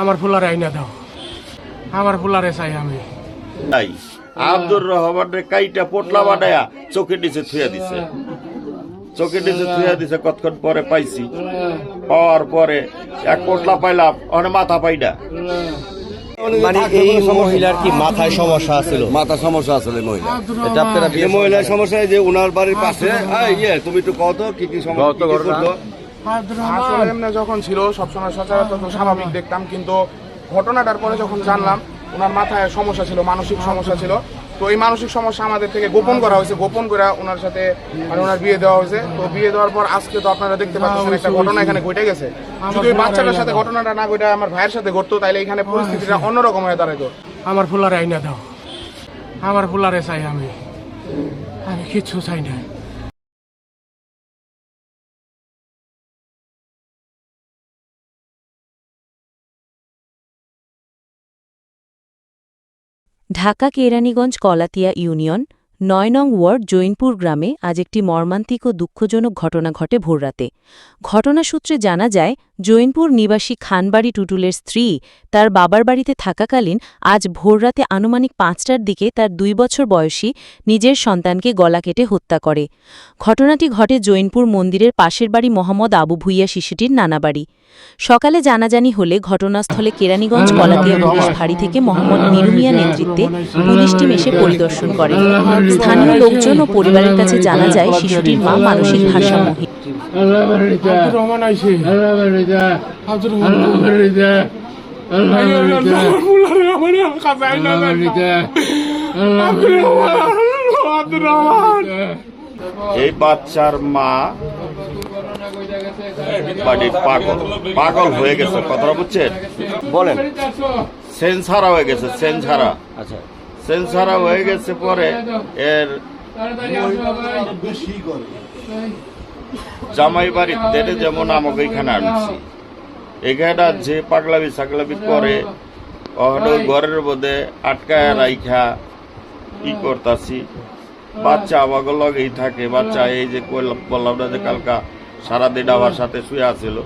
আমার ফুলারে আইনা দাও। আমার ফুলারে চাই আমি। নাই আব্দুর রহমানের কাইটা পোটলা বানায়া চোখে নিচে থুয়া দিছে। চোখে নিচে থুয়া দিছে কতক্ষণ পরে পাইছি। পাওয়ার পরে এক পোটলা পাইলাম অনেক মাথা পাইনা মানে এই মহিলার কি মাথায় সমস্যা ছিল মাথা সমস্যা আসলে মহিলা। এটা আপনারা মহিলার সমস্যা যে ওনার বাড়ির পাশে এই, ইয়ে তুমি একটু কত কি কি সমস্যা? আসলে এমনি যখন ছিল সবসময় সচরাচর তো স্বাভাবিক দেখতাম। কিন্তু ঘটনাটার পরে যখন জানলাম ওনার মাথায় সমস্যা ছিল মানসিক সমস্যা ছিল। তো এই মানসিক সমস্যা আমাদের থেকে গোপন করা হয়েছে গোপন করে ওনার সাথে মানে ওনার বিয়ে দেওয়া হয়েছে। তো বিয়ে দেওয়ার পর আজকে তো আপনারা দেখতে পাচ্ছেন একটা ঘটনা এখানে ঘটে গেছে। যদি ওই বাচ্চাটার সাথে ঘটনাটা না ঘটে আমার ভাইয়ের সাথে ঘটতো তাহলে এখানে পরিস্থিতিটা অন্যরকম হয়ে দাঁড়াতো আমার ফুলারে আইনা দাও। আমার ফুলারে চাই আমি। আমি কিচ্ছু চাই না। ঢাকা কেরানীগঞ্জ কলাতিয়া ইউনিয়ন, নয় নং ওয়ার্ড, জৈনপুর গ্রামে আজ একটি মর্মান্তিক ও দুঃখজনক ঘটনা ঘটে ভোররাতে। ঘটনা সূত্রে জানা যায় জৈনপুর নিবাসী খানবাড়ি টুটুলের স্ত্রী তার বাবার বাড়িতে থাকাকালীন আজ ভোররাতে আনুমানিক পাঁচটার দিকে তার দুই বছর বয়সী নিজের সন্তানকে গলা কেটে হত্যা করে। ঘটনাটি ঘটে জৈনপুর মন্দিরের পাশের বাড়ি মোহাম্মদ আবু ভুইয়া শিশুটির নানা বাড়ি সকালে জানাজানি হলে ঘটনাস্থলে কেরানীগঞ্জ কলাতিয়া পুলিশ ফাঁড়ি থেকে মোহাম্মদ মিরুমিয়া নেতৃত্বে পুলিশ টিম এসে পরিদর্শন করে। স্থানীয় লোকজন ও পরিবারের কাছে জানা যায় শিশুটির মা মানসিক ভারসাম্যহীন আব্দুর রহমান আইছে। আব্দুর রহমান। আব্দুর রহমান। এই বাচ্চার মা মানে পাগল। পাগল হয়ে গেছে কথাটা বুঝছেন? বলেন। সেন্স হারা হয়ে গেছে সেন্স হারা আচ্ছা। সেন্স হারা হয়ে গেছে পরে এর জামাই বাড়ির তেরে যেমন আমাকে এখানে আনছি। এখানে যে পাগলাবি সাগলাবি করে ঘরের মধ্যে আটকায় রাইখা ই করতাছি। বাচ্চা আমাকে লগেই থাকে, বাচ্চা এই যে বললাম না যে কালকা সারাদিন আমার সাথে শুয়ে আছিল,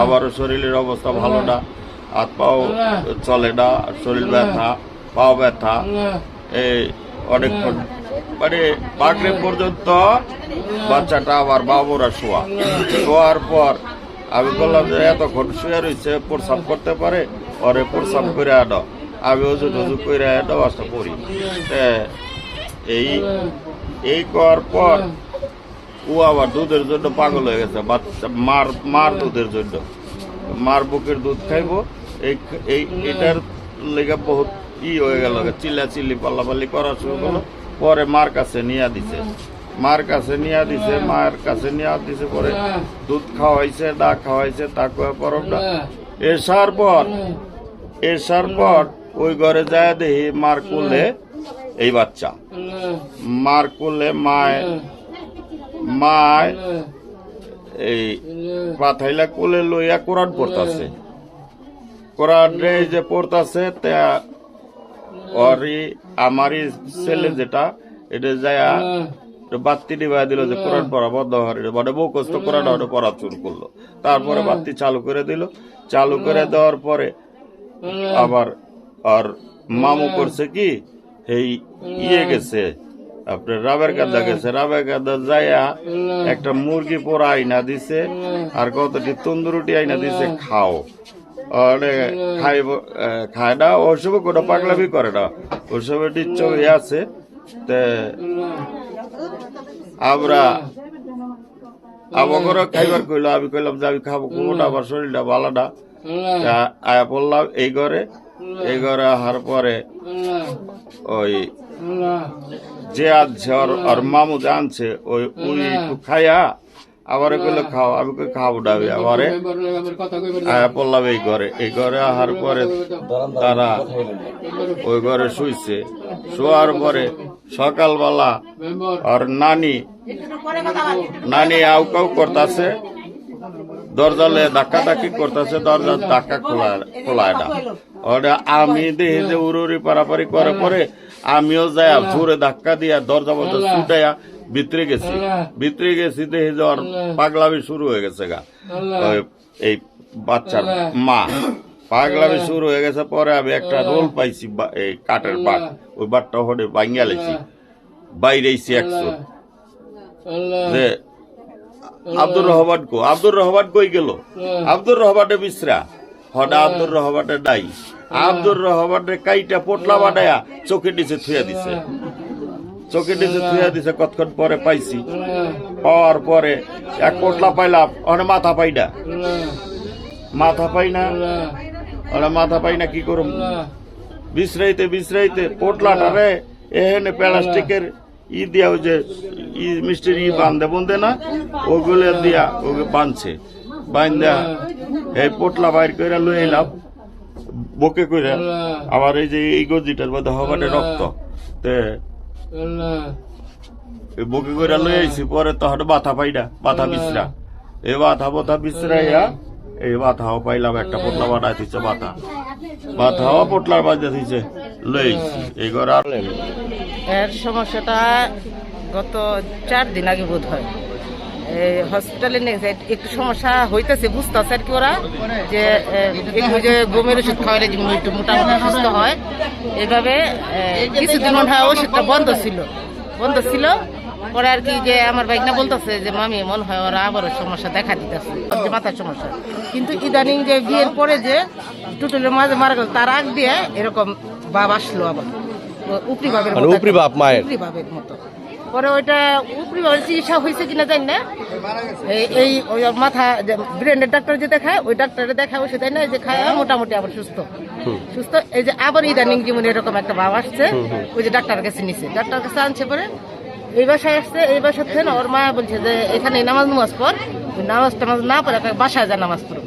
আবারও শরীরের অবস্থা ভালো না, হাত পাও চলে না, শরীর ব্যথা, পাও ব্যথা, এই অনেকক্ষণ মানে পাগড়ে পর্যন্ত বাচ্চাটা আবার বাবুরা শোয়া। শোয়ার পর আমি বললাম যে, এতক্ষণ শুয়ে রয়েছে প্রসাব করতে পারে? পরে প্রসাব করে আনো আমি ওজু টজু করে নামাজটা পড়ি। তে এই এই করার পর ও আবার দুধের জন্য পাগল হয়ে গেছে, বাচ্চা, মার মার দুধের জন্য। মার বুকের দুধ খাইবো, এই এই, এটার লেগে বহুত ই হয়ে গেল চিল্লা চিল্লি পাল্লাপাল্লি করা শুরু করল। পরে মার কাছে নিয়ে দিছে। মার কাছে নিয়ে দিছে মায়ের কাছে নিয়ে দিছে, পরে দুধ খাওয়াইছে, দা খাওয়াইছে, তা কয়ে পরব এসার পর এসার পর ওই ঘরে যায় দেখি মার কোলে এই বাচ্চা। মার কোলে মায় মায় এই পাথাইলা কোলে লইয়া কোরআন পড়তাছে। কোরআন যে পড়তাছে, তা ওরই আমারই ছেলে যেটা এটা যায় বাত্তি নিভাই দিল যে কোরআন পড়া বন্ধ হরে মানে মুখস্থ কোরআন ওটা পড়া শুরু করল। তারপরে বাত্তি চালু করে দিল। চালু করে দেওয়ার পরে আবার আর মামু করছে কি এই ইয়ে গেছে আপনার রাবের কাদা গেছে। রাবের কাদা যাইয়া একটা মুরগি পোড়া আইনা দিছে আর কতটি তন্দুরুটি আইনা দিছে খাও। আরে খাইব খায় না ওসব কোনো পাগলামি করে না ওসব নিশ্চয় ইয়ে আছে তে আমরা আমাকে খাইবার কইলো আমি কইলাম যে আমি খাব কোনোটা আমার শরীরটা ভালো না আয়া পড়লাম এই ঘরে এই ঘরে আসার পরে ওই যে আনছে ওর ওর মামু যে আনছে ওই উই খাইয়া আবার কইলো খাও, আমি না আমি আমারে পড়লাম এই ঘরে। এই ঘরে আহার পরে তারা ওই ঘরে শুইছে। শোয়ার পরে সকালবেলা আর নানি নানি আউ কাউ করতেছে, দরজালে ধাক্কা ধাক্কি করতেছে দরজা ধাক্কা খোলা খোলায় না। ওটা আমি দেখি যে উড়ি পারাপারি করে পরে আমিও যাই জোরে ধাক্কা দিয়া দরজা মধ্যে ছুটাইয়া ভিতরে গেছি। ভিতরে গেছি দেখি যে ওর পাগলামি শুরু হয়ে গেছে গা। এই বাচ্চার মা পাগলামি শুরু হয়ে গেছে পরে আমি একটা রোল পাইছি এই কাঠের বাট ওই বাটটা হলে ভাঙ্গা লেছি। বাইরে এসছি একশো যে আব্দুর রহমান কো আব্দুর রহমান কই গেল? আব্দুর রহমানে বিশ্রা। হডা আব্দুর রহমানে নাই। আব্দুর রহমানে কাইটা পোটলা বানায়া চোখের নিচে থুয়া দিছে। চোখের নিচে থুয়া দিছে কতক্ষণ পরে পাইছি। পাওয়ার পরে এক পোটলা পাইলাম ওখানে মাথা পাই না। মাথা পাই না। ওরা মাথা পাই না কি করুম? বিশ্রাইতে বিশ্রাইতে পোটলাটা রে এখানে প্লাস্টিকের ই দিয়া ওই যে ই মিষ্টির ই বান্ধে বন্ধে না ওগুলো দিয়া ওকে বাঁধছে বান্ধা এই পোটলা বাইর করে লই এলাম বকে করে আবার এই যে এই গজিটার মধ্যে হবাটে রক্ত। তে বকে করে লই আইছি পরে তো হাট বাথা পাইডা বাথা মাথা বিশ্রা। বাথা বাথা মাথা বিশ্রাইয়া এই বাথাও পাইলাম একটা পোটলা বানাই থইছে বাথা। বাথাও পোটলার বাজে দিচ্ছে লইছি এই ঘর আর এর সমস্যাটা গত চার দিন আগে বোধ হয়। হসপিটালে নিয়ে যায় একটু সমস্যা হইতেছে বুঝতেছে আর কি ওরা যে একটু যে গমের ওষুধ খাওয়ালে যেমন একটু মোটামুটি সুস্থ হয় এইভাবে কিছুদিন মনে হয় ওষুধটা বন্ধ ছিল। বন্ধ ছিল পরে আর কি যে আমার বাইক না বলতেছে যে মামি মনে হয় ওরা আবারও সমস্যা দেখা দিতেছে মাথার সমস্যা। কিন্তু ইদানিং যে বিয়ের পরে যে টুটুলের মাঝে মারা গেল তার আগ দিয়ে এরকম বাপ আসলো আবার উপরি ভাবের মানে উপরি ভাব মায়ের। উপরি ভাবের মতো। পরে ওইটা উপরি ভাবের চিকিৎসা হয়েছে কিনা জানি না। এই এই ওই মাথা ব্রেনের ডাক্তার যে দেখায় ওই ডাক্তারে দেখায় ওষুধ না এই যে খায় মোটামুটি আবার সুস্থ। সুস্থ এই যে আবার ইদানিং যেমন এরকম একটা ভাব আসছে ওই যে ডাক্তার কাছে নিছে। ডাক্তার কাছে আনছে পরে এই বাসায় আসছে এই বাসার থেকে না ওর মা বলছে যে এখানে নামাজ নামাজ পর নামাজ টামাজ না পরে বাসায় যা নামাজ পড়ো।